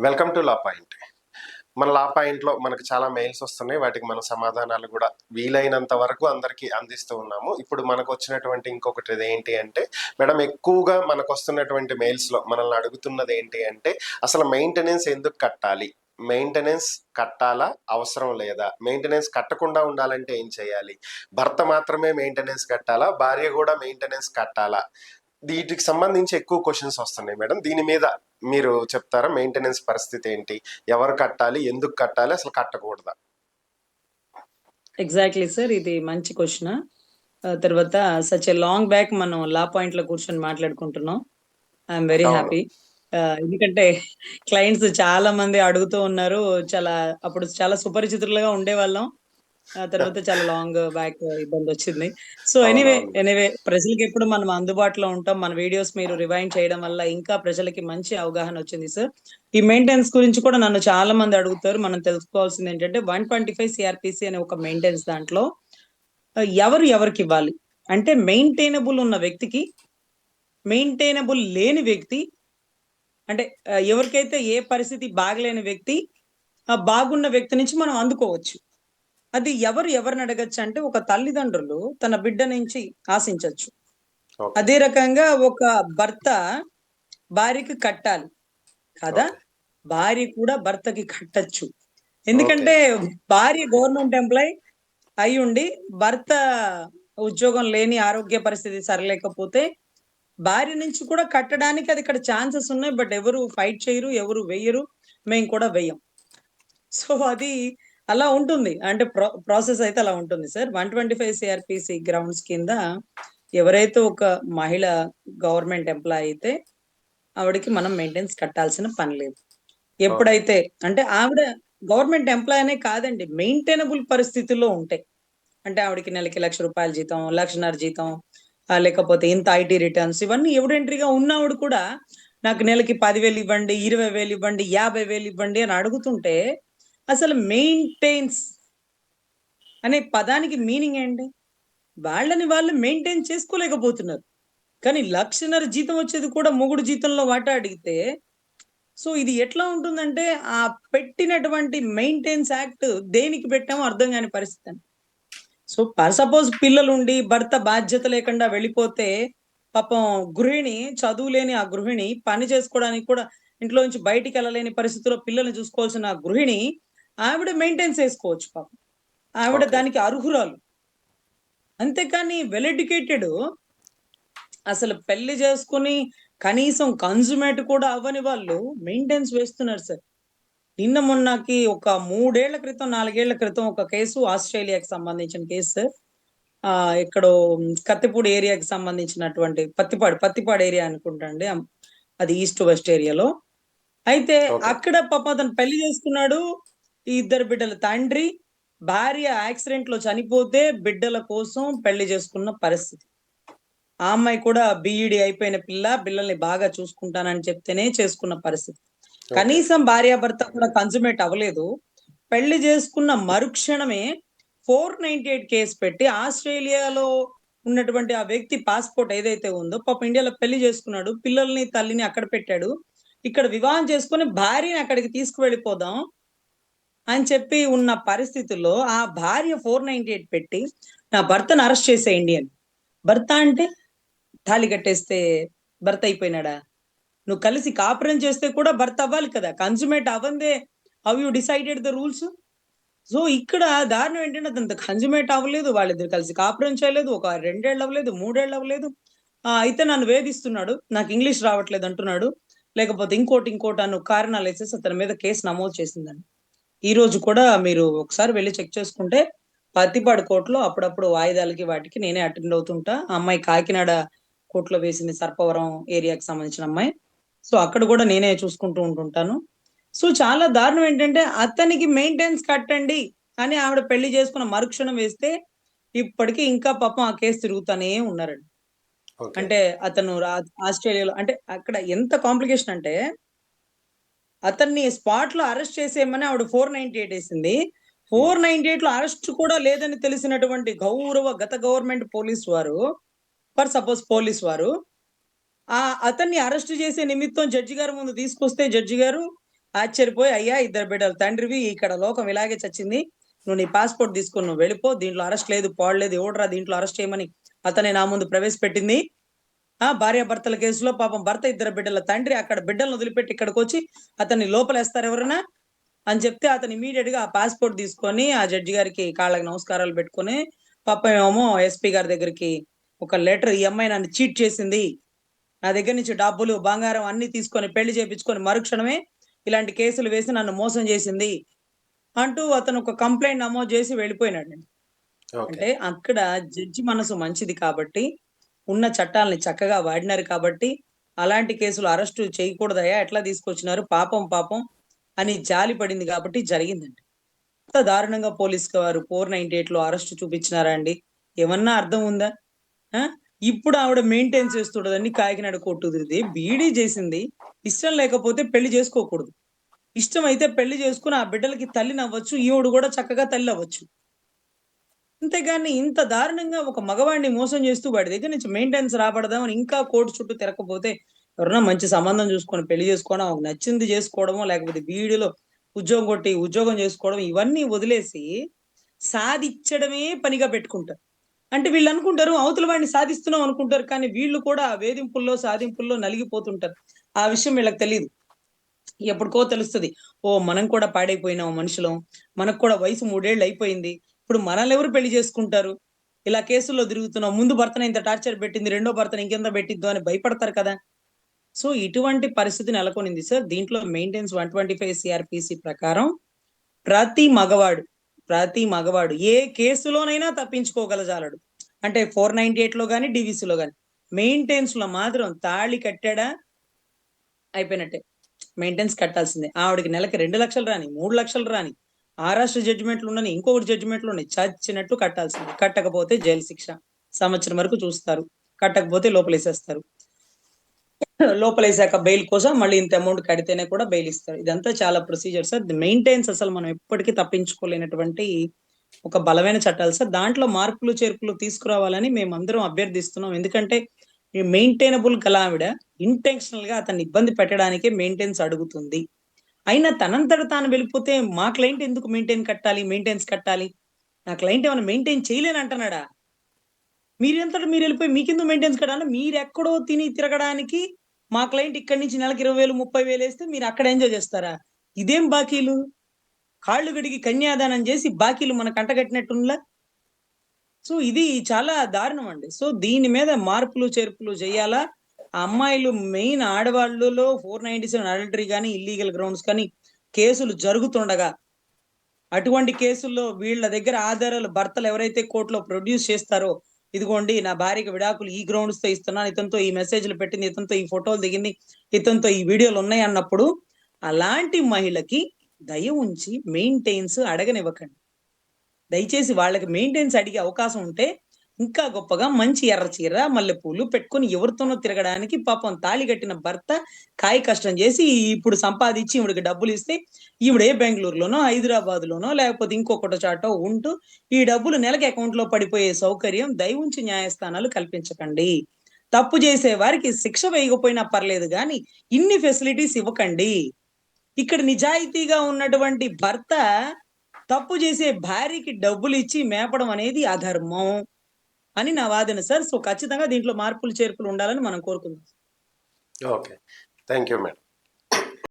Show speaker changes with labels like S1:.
S1: Welcome to law point మన లా పాయింట్లో మనకు చాలా మెయిల్స్ వస్తున్నాయి. వాటికి మన సమాధానాలు కూడా వీలైనంత వరకు అందరికీ అందిస్తూ ఉన్నాము. ఇప్పుడు మనకు వచ్చినటువంటి ఇంకొకటి ఏంటి అంటే మేడం ఎక్కువగా మనకు వస్తున్నటువంటి మెయిల్స్లో మనల్ని అడుగుతున్నది ఏంటి అంటే అసలు మెయింటెనెన్స్ ఎందుకు కట్టాలి? మెయింటెనెన్స్ కట్టాలా? అవసరం లేదా? మెయింటెనెన్స్ కట్టకుండా ఉండాలంటే ఏం చేయాలి? భర్త మాత్రమే మెయింటెనెన్స్ కట్టాలా? భార్య కూడా మెయింటెనెన్స్ కట్టాలా? వీటికి సంబంధించి ఎక్కువ క్వశ్చన్స్ వస్తున్నాయి మేడం. దీని మీద మీరు చెప్తారా? మెయింటెనెన్స్ పరిస్థితి ఏంటి? ఎవరు కట్టాలి? ఎందుకు కట్టాలి? అసలు కట్టకూడదా?
S2: ఎగ్జాక్ట్లీ సార్ ఇది మంచి క్వశ్చన్ తర్వాత సచ్ ఎ లాంగ్ బ్యాక్ మనం లా పాయింట్లో కూర్చొని మాట్లాడుకుంటున్నాం. I'm very. హ్యాపీ ఎందుకంటే క్లయింట్స్ చాలా మంది అడుగుతూ ఉన్నారు. చాలా అప్పుడు చాలా సుపరిచితులుగా ఉండేవాళ్ళం. ఆ తర్వాత చాలా లాంగ్ బ్యాక్ ఇబ్బంది వచ్చింది. So anyway. ఎనీవే ప్రజలకి ఎప్పుడు మనం అందుబాటులో ఉంటాం. మన వీడియోస్ మీరు రివైండ్ చేయడం వల్ల ఇంకా ప్రజలకి మంచి అవగాహన వచ్చింది సార్ ఈ మెయింటెనెన్స్ గురించి కూడా నన్ను చాలా మంది అడుగుతారు. మనం తెలుసుకోవాల్సింది ఏంటంటే వన్ ట్వంటీ ఫైవ్ సిఆర్పిసి అనే ఒక మెయింటెనెన్స్ దాంట్లో ఎవరు ఎవరికి ఇవ్వాలి? అంటే మెయింటైనబుల్ ఉన్న వ్యక్తికి మెయింటైనబుల్ లేని వ్యక్తి అంటే ఎవరికైతే ఏ పరిస్థితి బాగలేని వ్యక్తి ఆ బాగున్న వ్యక్తి నుంచి మనం అందుకోవచ్చు. అది ఎవరు ఎవరిని అడగచ్చు అంటే ఒక తల్లిదండ్రులు తన బిడ్డ నుంచి ఆశించవచ్చు. అదే రకంగా ఒక భర్త భార్యకి కట్టాలి. కదా. భార్య కూడా భర్తకి కట్టచ్చు. ఎందుకంటే భార్య గవర్నమెంట్ ఎంప్లాయ్ అయి ఉండి భర్త ఉద్యోగం లేని ఆరోగ్య పరిస్థితి సరలేకపోతే భార్య నుంచి కూడా కట్టడానికి అది ఇక్కడ ఛాన్సెస్ ఉన్నాయి. బట్ ఎవరు ఫైట్ చేయరు ఎవరు వెయ్యరు మేము కూడా వెయ్యం సో అది అలా ఉంటుంది. అంటే ప్రాసెస్ అయితే అలా ఉంటుంది sir. One twenty five CrPC grounds కింద ఎవరైతే ఒక మహిళ గవర్నమెంట్ ఎంప్లాయ్ అయితే ఆవిడకి మనం మెయింటెనెన్స్ కట్టాల్సిన పని లేదు. ఎప్పుడైతే అంటే ఆవిడ గవర్నమెంట్ ఎంప్లాయ్ అనే కాదండి. మెయింటైనబుల్ పరిస్థితుల్లో ఉంటాయి అంటే ఆవిడకి నెలకి లక్ష రూపాయల జీతం లక్షన్నర జీతం లేకపోతే ఇంత ఐటీ రిటర్న్స్ ఇవన్నీ ఎవిడెంట్రీగా ఉన్నవాడు కూడా నాకు నెలకి పదివేలు ఇవ్వండి ఇరవై వేలు ఇవ్వండి యాభై వేలు ఇవ్వండి అని అడుగుతుంటే అసలు మెయింటైన్స్ అనే పదానికి మీనింగ్ ఏంటి? వాళ్ళని వాళ్ళు మెయింటైన్ చేసుకోలేకపోతున్నారు. కానీ లక్షన్నర జీతం వచ్చేది కూడా మొగుడు జీతంలో వాటా అడిగితే సో ఇది ఎట్లా ఉంటుందంటే ఆ పెట్టినటువంటి మెయింటెన్స్ యాక్ట్ దేనికి పెట్టామో అర్థం కాని పరిస్థితి అని సో సపోజ్ పిల్లలు ఉండి భర్త బాధ్యత లేకుండా వెళ్ళిపోతే పాపం గృహిణి చదువు లేని ఆ గృహిణి పని చేసుకోవడానికి కూడా ఇంట్లో నుంచి బయటికి వెళ్ళలేని పరిస్థితిలో పిల్లల్ని చూసుకోవాల్సిన ఆ గృహిణి ఆవిడ మెయింటెనెన్స్ చేసుకోవచ్చు పాపం. ఆవిడ. దానికి అర్హురాలు. అంతేకాని వెల్ ఎడ్యుకేటెడ్ అసలు పెళ్ళి చేసుకుని కనీసం కన్జుమేట్ కూడా అవ్వని వాళ్ళు మెయింటెనెన్స్ వేస్తున్నారు సార్ నిన్న మొన్నకి ఒక మూడేళ్ళ క్రితం నాలుగేళ్ళ క్రితం ఒక కేసు ఆస్ట్రేలియాకి సంబంధించిన కేసు సార్ ఆ ఎక్కడో కత్తిపూడి ఏరియాకి సంబంధించినటువంటి పత్తిపాడు పత్తిపాడు ఏరియా అనుకుంటా అండి అది ఈస్ట్ వెస్ట్ ఏరియాలో అయితే. అక్కడ పాప అతను పెళ్ళి చేసుకున్నాడు. ఈ ఇద్దరు బిడ్డల తండ్రి భార్య యాక్సిడెంట్లో చనిపోతే బిడ్డల కోసం పెళ్ళి చేసుకున్న పరిస్థితి. ఆ అమ్మాయి కూడా బిఈడి అయిపోయిన పిల్ల పిల్లల్ని బాగా చూసుకుంటానని చెప్తేనే చేసుకున్న పరిస్థితి. కనీసం భార్యాభర్త కూడా కన్సుమేట్ అవ్వలేదు. పెళ్ళి చేసుకున్న మరుక్షణమే ఫోర్ నైన్టీ ఎయిట్ కేసు పెట్టి ఆస్ట్రేలియాలో ఉన్నటువంటి ఆ వ్యక్తి పాస్పోర్ట్ ఏదైతే ఉందో పాప ఇండియాలో పెళ్ళి చేసుకున్నాడు పిల్లల్ని తల్లిని అక్కడ పెట్టాడు. ఇక్కడ వివాహం చేసుకుని భార్యని అక్కడికి తీసుకువెళ్ళిపోదాం. అని చెప్పి ఉన్న పరిస్థితుల్లో ఆ భార్య ఫోర్ నైన్టీ ఎయిట్ పెట్టి నా భర్తను అరెస్ట్ చేసేయండి అని భర్త అంటే తాళి కట్టేస్తే భర్త అయిపోయినాడా? నువ్వు కలిసి కాపురం చేస్తే కూడా భర్త అవ్వాలి కదా. Consummate అవ్వందే. How you decided the rules so ఇక్కడ దారుణం ఏంటంటే అతను కన్సుమేట్ అవ్వలేదు. వాళ్ళిద్దరు కలిసి కాపురం చేయలేదు. ఒక రెండేళ్ళు అవ్వలేదు మూడేళ్ళు అవ్వలేదు. అయితే నన్ను వేధిస్తున్నాడు. నాకు ఇంగ్లీష్ రావట్లేదు అంటున్నాడు. లేకపోతే ఇంకోటి ఇంకోటి అన్న కారణాలు వేసేసి అతని మీద కేసు నమోదు చేసిందండి ఈ రోజు కూడా మీరు ఒకసారి వెళ్ళి చెక్ చేసుకుంటే పత్తిపాడు కోర్టులో అప్పుడప్పుడు వాయిదాలకి వాటికి నేనే అటెండ్ అవుతుంటా. అమ్మాయి కాకినాడ కోర్టులో వేసింది సర్పవరం ఏరియాకి సంబంధించిన అమ్మాయి. సో అక్కడ కూడా నేనే చూసుకుంటూ ఉంటుంటాను. సో చాలా దారుణం ఏంటంటే అతనికి మెయింటెనెన్స్ కట్టండి అని ఆవిడ పెళ్ళి చేసుకున్న మరుక్షణం వేస్తే ఇప్పటికీ ఇంకా పాపం ఆ కేసు తిరుగుతానే ఉన్నారండి. అంటే అతను ఆస్ట్రేలియాలో అంటే అక్కడ ఎంత కాంప్లికేషన్ అంటే అతన్ని స్పాట్లో అరెస్ట్ చేసేయమని ఆవిడ ఫోర్ నైన్టీ ఎయిట్ వేసింది. ఫోర్ నైన్టీ ఎయిట్లో అరెస్ట్ కూడా లేదని తెలిసినటువంటి గౌరవ గత గవర్నమెంట్ పోలీస్ వారు ఫర్ సపోజ్ పోలీస్ వారు ఆ అతన్ని అరెస్ట్ చేసే నిమిత్తం జడ్జి గారి ముందు తీసుకొస్తే జడ్జి గారు ఆశ్చర్యపోయి అయ్యా ఇద్దరు బిడ్డలు తండ్రివి ఇక్కడ లోకం ఇలాగే చచ్చింది. నువ్వు నీ పాస్పోర్ట్ తీసుకుని నువ్వు వెళ్ళిపో దీంట్లో అరెస్ట్ లేదు పాడలేదు ఎవడరా దీంట్లో అరెస్ట్ చేయమని అతనే నా ముందు ప్రవేశపెట్టింది. ఆ భార్య భర్తల కేసులో పాపం భర్త ఇద్దరు బిడ్డల తండ్రి అక్కడ బిడ్డలను వదిలిపెట్టి ఇక్కడికి వచ్చి అతన్ని లోపలేస్తారు ఎవరైనా అని చెప్తే అతను ఇమీడియట్గా ఆ పాస్పోర్ట్ తీసుకొని ఆ జడ్జి గారికి కాళ్ళకి నమస్కారాలు పెట్టుకొని పాపం ఏమో ఎస్పీ గారి దగ్గరికి ఒక లెటర్ ఈ అమ్మాయి నన్ను చీట్ చేసింది. నా దగ్గర నుంచి డబ్బులు బంగారం అన్ని తీసుకొని పెళ్ళి చేపించుకొని మరుక్షణమే ఇలాంటి కేసులు వేసి నన్ను మోసం చేసింది. అంటూ అతను ఒక కంప్లైంట్ నమోదు చేసి వెళ్ళిపోయినాడు. అంటే అక్కడ జడ్జి మనసు మంచిది కాబట్టి ఉన్న చట్టాలని చక్కగా వాడినారు కాబట్టి అలాంటి కేసులు అరెస్టు చేయకూడదయా ఎట్లా తీసుకొచ్చినారు? పాపం పాపం అని జాలి పడింది కాబట్టి జరిగిందండి. అంత దారుణంగా పోలీస్ వారు ఫోర్ నైన్టీ ఎయిట్లో అరెస్ట్ చూపించినారా అండి? ఏమన్నా అర్థం ఉందా? ఆ? ఇప్పుడు ఆవిడ మెయింటైన్ చేస్తుండదని కాకినాడ కోర్టు తిరిగి బీడీ చేసింది. ఇష్టం లేకపోతే పెళ్ళి చేసుకోకూడదు. ఇష్టం అయితే పెళ్ళి చేసుకుని ఆ బిడ్డలకి తల్లి నవ్వచ్చు. ఈవిడ కూడా చక్కగా తల్లి అవ్వచ్చు అంతేగాని ఇంత దారుణంగా ఒక మగవాడిని మోసం చేస్తూ వాడి దగ్గర నుంచి మెయింటెనెన్స్ రాబడదామని ఇంకా కోర్టు చుట్టూ తిరగకపోతే ఎవరన్నా మంచి సంబంధం చూసుకొని పెళ్ళి చేసుకోవడం ఒక నచ్చింది చేసుకోవడమో లేకపోతే వీడిలో ఉద్యోగం కొట్టి ఉద్యోగం చేసుకోవడం ఇవన్నీ వదిలేసి సాధించడమే పనిగా పెట్టుకుంటారు. అంటే వీళ్ళు అనుకుంటారు అవతల వాడిని సాధిస్తున్నాం అనుకుంటారు కానీ వీళ్ళు కూడా వేధింపుల్లో సాధింపుల్లో నలిగిపోతుంటారు. ఆ విషయం వీళ్ళకి తెలియదు ఎప్పటికో తెలుస్తుంది. ఓ మనం కూడా పాడైపోయినాం మనుషులం. మనకు కూడా వయసు మూడేళ్ళు అయిపోయింది. ఇప్పుడు మనల్ని ఎవరు పెళ్ళి చేసుకుంటారు? ఇలా కేసుల్లో తిరుగుతున్నాం ముందు భర్తను ఇంత టార్చర్ పెట్టింది రెండో భర్తను ఇంకెంత పెట్టిద్దో అని భయపడతారు కదా? సో ఇటువంటి పరిస్థితి నెలకొనింది సార్. దీంట్లో maintenance one twenty five CrPC ప్రకారం ప్రతి మగవాడు ప్రతి మగవాడు ఏ కేసులోనైనా తప్పించుకోగలజాలడు అంటే ఫోర్ నైన్టీ ఎయిట్లో కానీ డివిసిలో కానీ మెయింటెన్స్లో మాత్రం తాళి కట్టాడా? అయిపోయినట్టే. మెయింటెన్స్ కట్టాల్సిందే. ఆవిడకి నెలకి రెండు లక్షలు రాని మూడు లక్షలు రాని ఆరాష్ట్ర జడ్జిమెంట్లు ఉండని ఇంకొకటి జడ్జిమెంట్లు ఉన్నాయి. చచ్చినట్టు కట్టాల్సింది. కట్టకపోతే జైలు శిక్ష సంవత్సరం వరకు చూస్తారు. కట్టకపోతే లోపలేసేస్తారు. లోపలేసాక బెయిల్ కోసం మళ్ళీ ఇంత అమౌంట్ కడితేనే కూడా బెయిల్ ఇస్తారు. ఇదంతా చాలా ప్రొసీజర్ సార్. మెయింటెన్స్ అసలు మనం ఎప్పటికీ తప్పించుకోలేనటువంటి ఒక బలమైన చట్టాలు సార్. దాంట్లో మార్పులు చేర్పులు తీసుకురావాలని మేము అందరం అభ్యర్థిస్తున్నాం. ఎందుకంటే మెయింటైనబుల్ గల ఆవిడ ఇంటెన్షనల్గా అతన్ని ఇబ్బంది పెట్టడానికే మెయింటెన్స్ అడుగుతుంది. అయినా తనంతట తాను వెళ్ళిపోతే మా క్లయింట్ ఎందుకు మెయింటైన్ కట్టాలి మెయింటెన్స్ కట్టాలి? నా క్లయింట్ ఏమైనా మెయింటైన్ చేయలేని అంటున్నాడా? మీరెంతట మీరు వెళ్ళిపోయి మీకెందుకు మెయింటెన్స్ కట్టాలి? మీరు ఎక్కడో తిని తిరగడానికి మా క్లయింట్ ఇక్కడి నుంచి నెలకి ఇరవై వేలు ముప్పై వేలు వేస్తే మీరు అక్కడ ఎంజాయ్ చేస్తారా? ఇదేం బాకీలు? కాళ్ళు విడిగి కన్యాదానం చేసి బాకీలు మన కంటగట్టినట్టుంలా సో ఇది చాలా దారుణం అండి. సో దీని మీద మార్పులు చేర్పులు చేయాలా? అమ్మాయిలు మెయిన్ ఆడవాళ్ళలో ఫోర్ నైన్టీ సెవెన్ అడల్టరీ కానీ ఇల్లీగల్ గ్రౌండ్స్ కానీ కేసులు జరుగుతుండగా అటువంటి కేసుల్లో వీళ్ళ దగ్గర ఆధారాలు భర్తలు ఎవరైతే కోర్టులో ప్రొడ్యూస్ చేస్తారో ఇదిగోండి నా భార్యకి విడాకులు ఈ గ్రౌండ్స్తో ఇస్తున్నాను ఇతనితో ఈ మెసేజ్లు పెట్టింది ఇతనితో ఈ ఫోటోలు దిగింది ఇతనితో ఈ వీడియోలు ఉన్నాయి అన్నప్పుడు అలాంటి మహిళకి దయ ఉంచి మెయింటైన్స్ అడగనివ్వకండి. దయచేసి వాళ్ళకి మెయింటెన్స్ అడిగే అవకాశం ఉంటే ఇంకా గొప్పగా మంచి ఎర్ర చీర మల్లెపూలు పెట్టుకొని ఎవరితోనో తిరగడానికి పాపం తాళి కట్టిన భర్త కాయ కష్టం చేసి ఇప్పుడు సంపాదించి ఈవిడికి డబ్బులు ఇస్తే ఈవిడే బెంగళూరులోనో హైదరాబాద్ లోనో లేకపోతే ఇంకొకటి చాటో ఉంటూ ఈ డబ్బులు నెలకి అకౌంట్లో పడిపోయే సౌకర్యం దైవుంచి న్యాయస్థానాలు కల్పించకండి. తప్పు చేసే వారికి శిక్ష వేయకపోయినా పర్లేదు కానీ ఇన్ని ఫెసిలిటీస్ ఇవ్వకండి. ఇక్కడ నిజాయితీగా ఉన్నటువంటి భర్త తప్పు చేసే భార్యకి డబ్బులు ఇచ్చి మేపడం అనేది అధర్మం. అని నా వాదన. సార్ సో ఖచ్చితంగా దీంట్లో మార్పులు చేర్పులు ఉండాలని మనం కోరుకుందాం
S1: ఓకే. Thank you madam.